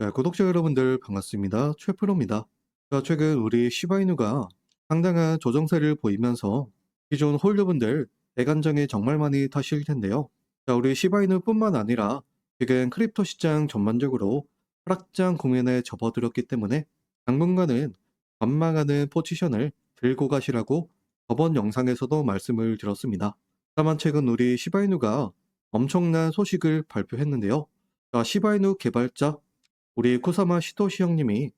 네, 구독자 여러분들 반갑습니다. 최프로입니다. 자, 최근 우리 시바이누가 상당한 조정세를 보이면서 기존 홀더분들 대간정에 정말 많이 타실 텐데요. 자, 우리 시바이누뿐만 아니라 지금 크립토 시장 전반적으로 하락장 국면에 접어들었기 때문에 당분간은 관망하는 포지션을 들고 가시라고 저번 영상에서도 말씀을 드렸습니다. 다만 최근 우리 시바이누가 엄청난 소식을 발표했는데요. 자, 시바이누 개발자 우리 쿠사마 시토시 형님이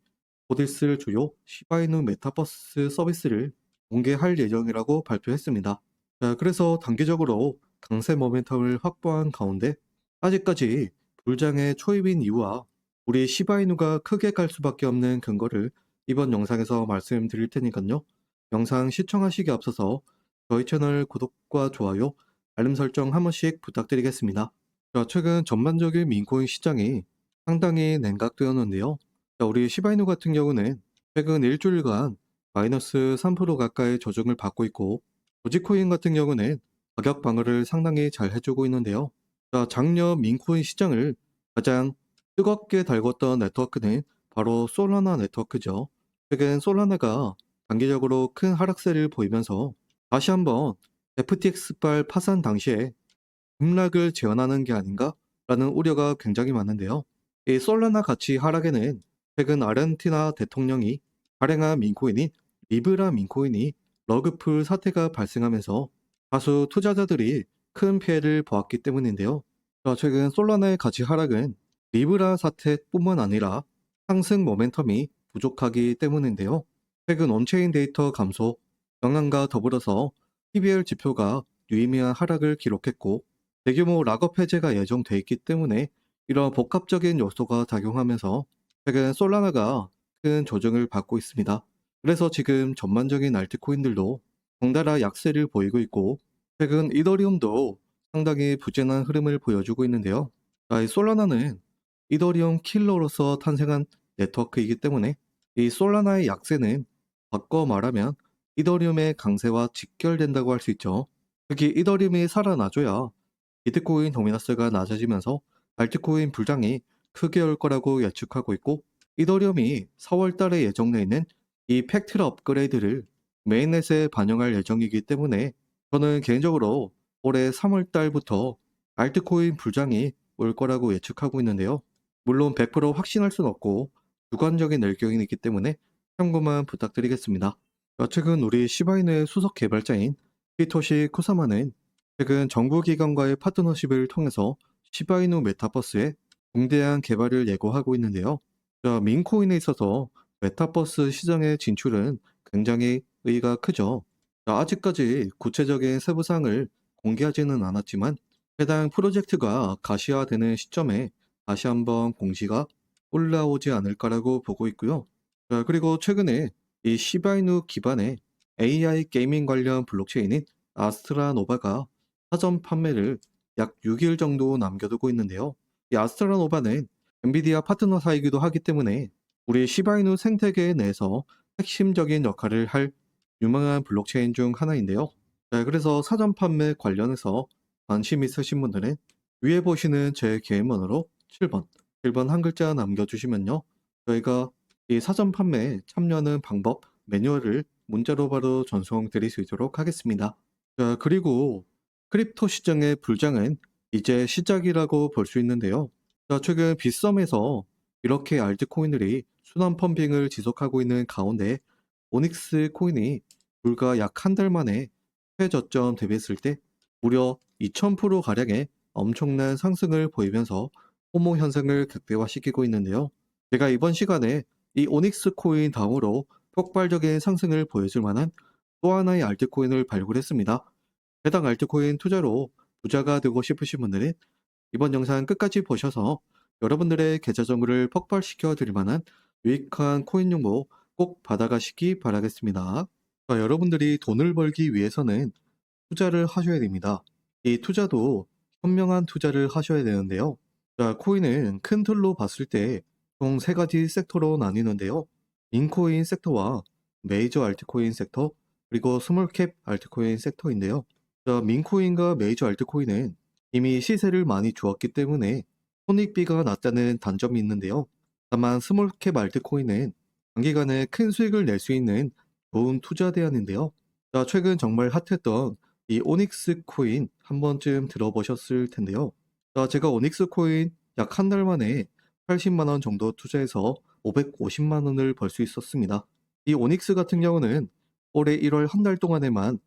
곧 있을 주요 시바이누 메타버스 서비스를 공개할 예정이라고 발표했습니다. 자, 그래서 단기적으로 강세 모멘텀을 확보한 가운데 아직까지 불장의 초입인 이유와 우리 시바이누가 크게 갈 수밖에 없는 근거를 이번 영상에서 말씀드릴 테니까요. 영상 시청하시기 앞서서 저희 채널 구독과 좋아요, 알림 설정 한 번씩 부탁드리겠습니다. 자, 최근 전반적인 민코인 시장이 상당히 냉각되었는데요. 자, 우리 시바이누 같은 경우는 최근 일주일간 마이너스 3% 가까이 조정을 받고 있고 도지코인 같은 경우는 가격 방어를 상당히 잘 해주고 있는데요. 자, 작년 민코인 시장을 가장 뜨겁게 달궜던 네트워크는 바로 솔라나 네트워크죠. 최근 솔라나가 단기적으로 큰 하락세를 보이면서 다시 한번 FTX발 파산 당시에 급락을 재현하는 게 아닌가? 라는 우려가 굉장히 많은데요. 이 솔라나 가치 하락에는 최근 아르헨티나 대통령이 발행한 민코인인 리브라 민코인이 러그풀 사태가 발생하면서 다수 투자자들이 큰 피해를 보았기 때문인데요. 자, 최근 솔라나의 가치 하락은 리브라 사태뿐만 아니라 상승 모멘텀이 부족하기 때문인데요. 최근 온체인 데이터 감소 영향과 더불어서 PBR 지표가 유의미한 하락을 기록했고 대규모 락업 해제가 예정돼 있기 때문에 이런 복합적인 요소가 작용하면서 최근 솔라나가 큰 조정을 받고 있습니다. 그래서 지금 전반적인 알트코인들도 덩달아 약세를 보이고 있고 최근 이더리움도 상당히 부진한 흐름을 보여주고 있는데요. 자, 이 솔라나는 이더리움 킬러로서 탄생한 네트워크이기 때문에 이 솔라나의 약세는 바꿔 말하면 이더리움의 강세와 직결된다고 할 수 있죠. 특히 이더리움이 살아나줘야 비트코인 도미너스가 낮아지면서 알트코인 불장이 크게 올 거라고 예측하고 있고 이더리움이 4월 달에 예정돼 있는 이 팩트라 업그레이드를 메인넷에 반영할 예정이기 때문에 저는 개인적으로 올해 3월 달부터 알트코인 불장이 올 거라고 예측하고 있는데요. 물론 100% 확신할 수는 없고 주관적인 의견이기 때문에 참고만 부탁드리겠습니다. 자, 최근 우리 시바이누의 수석 개발자인 히토시 쿠사마는 최근 정부 기관과의 파트너십을 통해서 시바이누 메타버스의 중대한 개발을 예고하고 있는데요. 자, 민코인에 있어서 메타버스 시장의 진출은 굉장히 의의가 크죠. 자, 아직까지 구체적인 세부 사항을 공개하지는 않았지만 해당 프로젝트가 가시화되는 시점에 다시 한번 공시가 올라오지 않을까라고 보고 있고요. 자, 그리고 최근에 이 시바이누 기반의 AI 게이밍 관련 블록체인인 아스트라노바가 사전 판매를 약 6일 정도 남겨두고 있는데요. 이 아스트라노바는 엔비디아 파트너사이기도 하기 때문에 우리 시바이누 생태계 내에서 핵심적인 역할을 할 유망한 블록체인 중 하나인데요. 자, 그래서 사전 판매 관련해서 관심 있으신 분들은 위에 보시는 제 개인번호로 7번, 1번 한 글자 남겨주시면요. 저희가 이 사전 판매에 참여하는 방법, 매뉴얼을 문자로 바로 전송 드릴 수 있도록 하겠습니다. 자, 그리고 크립토 시장의 불장은 이제 시작이라고 볼 수 있는데요. 자, 최근 빗썸에서 이렇게 알트코인들이 순환 펌핑을 지속하고 있는 가운데 오닉스 코인이 불과 약 한 달 만에 최저점 대비했을 때 무려 2000% 가량의 엄청난 상승을 보이면서 호모 현상을 극대화시키고 있는데요. 제가 이번 시간에 이 오닉스 코인 다음으로 폭발적인 상승을 보여줄 만한 또 하나의 알트코인을 발굴했습니다. 해당 알트코인 투자로 부자가 되고 싶으신 분들은 이번 영상 끝까지 보셔서 여러분들의 계좌 정보를 폭발시켜 드릴 만한 유익한 코인 정보 꼭 받아가시기 바라겠습니다. 자, 여러분들이 돈을 벌기 위해서는 투자를 하셔야 됩니다. 이 투자도 현명한 투자를 하셔야 되는데요. 자, 코인은 큰 틀로 봤을 때 총 세 가지 섹터로 나뉘는데요. 인코인 섹터와 메이저 알트코인 섹터, 그리고 스몰캡 알트코인 섹터인데요. 자, 민코인과 메이저 알트코인은 이미 시세를 많이 주었기 때문에 손익비가 낮다는 단점이 있는데요. 다만 스몰캡 알트코인은 단기간에 큰 수익을 낼 수 있는 좋은 투자 대안인데요. 자, 최근 정말 핫했던 이 오닉스 코인 한 번쯤 들어보셨을 텐데요. 자, 제가 오닉스 코인 약 한 달 만에 80만 원 정도 투자해서 550만 원을 벌 수 있었습니다. 이 오닉스 같은 경우는 올해 1월 한 달 동안에만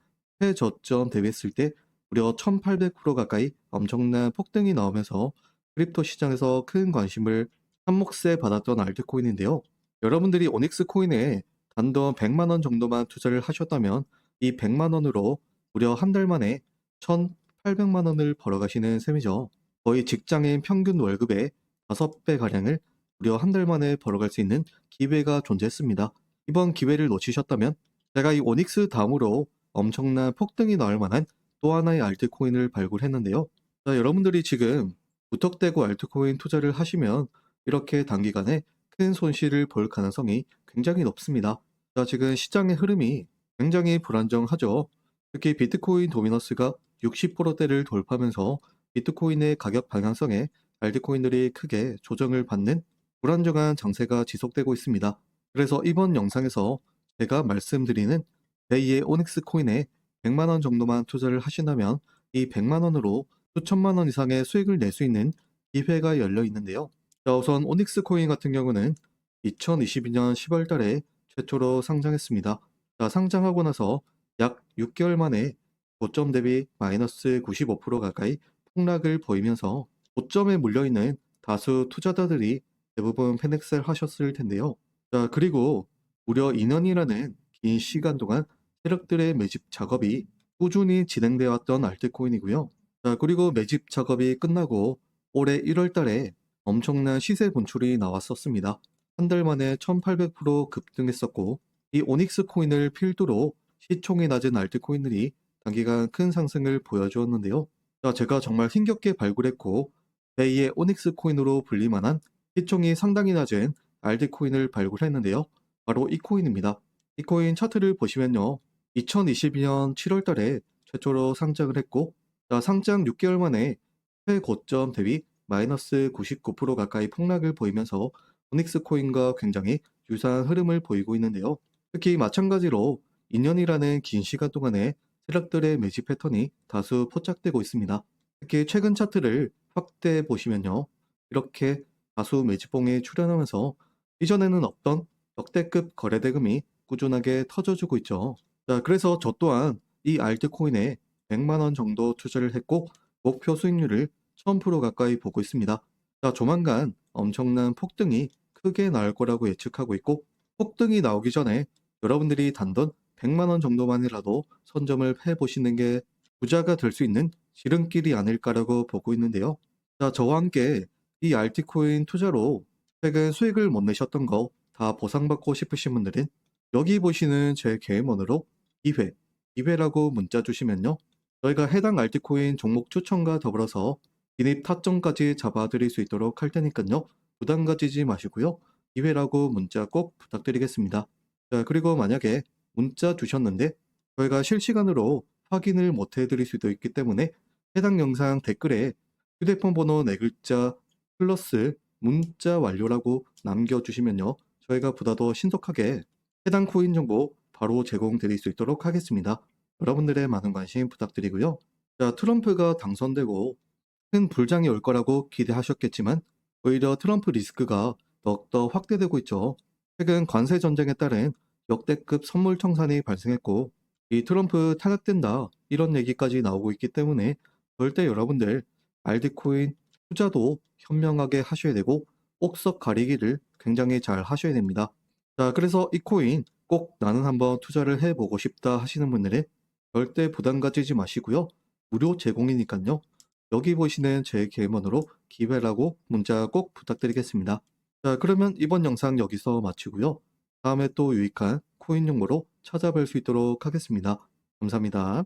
최저점 대비했을 때 무려 1800% 가까이 엄청난 폭등이 나오면서 크립토 시장에서 큰 관심을 한몫에 받았던 알트코인인데요. 여러분들이 오닉스 코인에 단돈 100만 원 정도만 투자를 하셨다면 이 100만 원으로 무려 한 달 만에 1,800만 원을 벌어가시는 셈이죠. 거의 직장인 평균 월급의 5배 가량을 무려 한 달 만에 벌어갈 수 있는 기회가 존재했습니다. 이번 기회를 놓치셨다면 제가 이 오닉스 다음으로 엄청난 폭등이 나올 만한 또 하나의 알트코인을 발굴했는데요. 자, 여러분들이 지금 무턱대고 알트코인 투자를 하시면 이렇게 단기간에 큰 손실을 볼 가능성이 굉장히 높습니다. 자, 지금 시장의 흐름이 굉장히 불안정하죠. 특히 비트코인 도미너스가 60%대를 돌파하면서 비트코인의 가격 방향성에 알트코인들이 크게 조정을 받는 불안정한 장세가 지속되고 있습니다. 그래서 이번 영상에서 제가 말씀드리는 제2의 오닉스 코인에 100만 원 정도만 투자를 하신다면 이 100만 원으로 수천만 원 이상의 수익을 낼 수 있는 기회가 열려 있는데요. 자, 우선 오닉스 코인 같은 경우는 2022년 10월 달에 최초로 상장했습니다. 자, 상장하고 나서 약 6개월 만에 고점 대비 마이너스 95% 가까이 폭락을 보이면서 고점에 물려있는 다수 투자자들이 대부분 패닉셀 하셨을 텐데요. 자, 그리고 무려 2년이라는 긴 시간 동안 세력들의 매집 작업이 꾸준히 진행되어 왔던 알트코인이고요. 자, 그리고 매집 작업이 끝나고 올해 1월 달에 엄청난 시세 분출이 나왔었습니다. 한 달 만에 1800% 급등했었고 이 오닉스 코인을 필두로 시총이 낮은 알트코인들이 단기간 큰 상승을 보여주었는데요. 자, 제가 정말 힘겹게 발굴했고 제2의 오닉스 코인으로 불릴만한 시총이 상당히 낮은 알트코인을 발굴했는데요. 바로 이 코인입니다. 이 코인 차트를 보시면요. 2022년 7월 달에 최초로 상장을 했고 자, 상장 6개월 만에 최고점 대비 마이너스 99% 가까이 폭락을 보이면서 오닉스 코인과 굉장히 유사한 흐름을 보이고 있는데요. 특히 마찬가지로 2년이라는 긴 시간 동안에 세력들의 매집 패턴이 다수 포착되고 있습니다. 특히 최근 차트를 확대해 보시면요. 이렇게 다수 매집봉에 출현하면서 이전에는 없던 역대급 거래대금이 꾸준하게 터져주고 있죠. 자, 그래서 저 또한 이 알트코인에 100만 원 정도 투자를 했고 목표 수익률을 1000% 가까이 보고 있습니다. 자, 조만간 엄청난 폭등이 크게 나올 거라고 예측하고 있고 폭등이 나오기 전에 여러분들이 단돈 100만 원 정도만이라도 선점을 해 보시는 게 부자가 될 수 있는 지름길이 아닐까라고 보고 있는데요. 자, 저와 함께 이 알티코인 투자로 최근 수익을 못 내셨던 거 다 보상받고 싶으신 분들은 여기 보시는 제 개인번호로 2회, 2회라고 문자 주시면요. 저희가 해당 알티코인 종목 추천과 더불어서 진입 타점까지 잡아드릴 수 있도록 할 테니까요. 부담 가지지 마시고요. 2회라고 문자 꼭 부탁드리겠습니다. 자, 그리고 만약에 문자 주셨는데 저희가 실시간으로 확인을 못 해드릴 수도 있기 때문에 해당 영상 댓글에 휴대폰 번호 네 글자 플러스 문자 완료라고 남겨주시면요. 저희가 보다 더 신속하게 해당 코인 정보 바로 제공드릴 수 있도록 하겠습니다. 여러분들의 많은 관심 부탁드리고요. 자, 트럼프가 당선되고 큰 불장이 올 거라고 기대하셨겠지만 오히려 트럼프 리스크가 더욱더 확대되고 있죠. 최근 관세 전쟁에 따른 역대급 선물 청산이 발생했고 이 트럼프 타격된다 이런 얘기까지 나오고 있기 때문에 절대 여러분들 알디코인 투자도 현명하게 하셔야 되고 옥석 가리기를 굉장히 잘 하셔야 됩니다. 자, 그래서 이 코인 꼭 나는 한번 투자를 해보고 싶다 하시는 분들은 절대 부담 가지지 마시고요. 무료 제공이니까요. 여기 보시는 제 개인번호로 기회라고 문자 꼭 부탁드리겠습니다. 자, 그러면 이번 영상 여기서 마치고요. 다음에 또 유익한 코인 정보로 찾아뵐 수 있도록 하겠습니다. 감사합니다.